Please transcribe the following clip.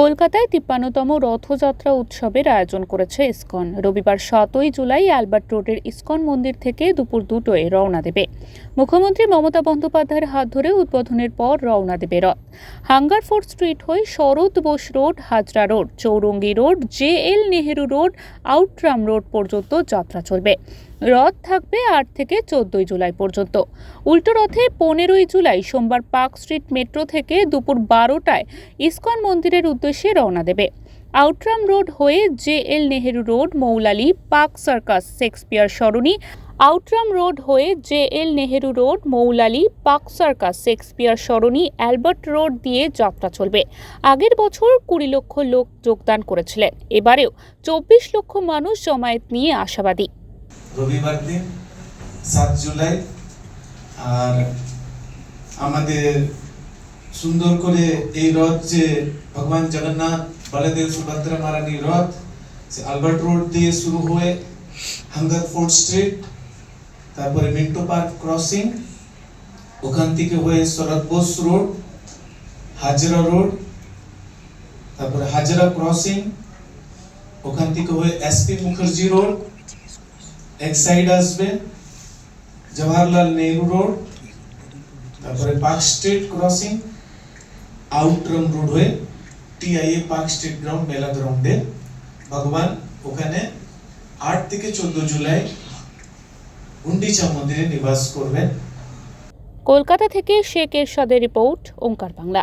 কলকাতায় তিপ্পান্নতম রথযাত্রা উৎসবের আয়োজন করেছে ইসকন। রবিবার সাতই জুলাই অ্যালবার্ট রোডের ইসকন মন্দির থেকে দুপুর দুটোয় রওনা দেবে। মুখ্যমন্ত্রী মমতা বন্দ্যোপাধ্যায়ের হাত ধরে উদ্বোধনের পর রওনা দেবে রথ। হাঙ্গারফোর্ট স্ট্রিট হয়ে Sarat Bose Road, Hazra Road, Chowringhee Road, J L Nehru Road, Outram Road পর্যন্ত যাত্রা চলবে। রথ থাকবে আট থেকে চোদ্দই জুলাই পর্যন্ত। উল্টো রথে পনেরোই জুলাই সোমবার পার্ক স্ট্রিট মেট্রো থেকে দুপুর বারোটায় ইসকন মন্দিরের উদ্দেশ্যে রওনা দেবে। আউটরাম রোড হয়ে J L Nehru Road, Moulali Park Circus, Shakespeare Sarani. Outram Road হয়ে J L Nehru Road, Moulali Park Circus, Shakespeare Sarani Albert Road দিয়ে যাত্রা চলবে। আগের বছর কুড়ি লক্ষ লোক যোগদান করেছিলেন। এবারেও চব্বিশ লক্ষ মানুষ জমায়েত নিয়ে আশাবাদী। রবিবার দিন, সাত জুলাই, আর আমাদের সুন্দর করে এই রথ যে ভগবান জগন্নাথ বলদেব সুভদ্রা মহারানী রথ সে আলবার্ট রোড দিয়ে শুরু হয়ে হাঙ্গার ফোর্ট স্ট্রিট, তারপরে মিন্টো পার্ক ক্রসিং, ওখান থেকে হয়ে শরৎ বোস রোড, হাজরা রোড, তারপরে হাজরা ক্রসিং, ওখান থেকে হয়ে এসপি মুখার্জি রোড, এক সাইড আসবে জওয়াহরলাল নেহরু রোড, তারপরে park street crossing Outram road হয়ে টিআইএ পার্ক স্ট্রিট গ্রাউন্ড মেলা গ্রাউন্ডে ভগবান, ওখানে আট থেকে চোদ্দ জুলাই গুন্ডিচা মন্দিরে নিবাস করবেন। কলকাতা থেকে শেখ এরশাদের রিপোর্ট, ওঙ্কার বাংলা।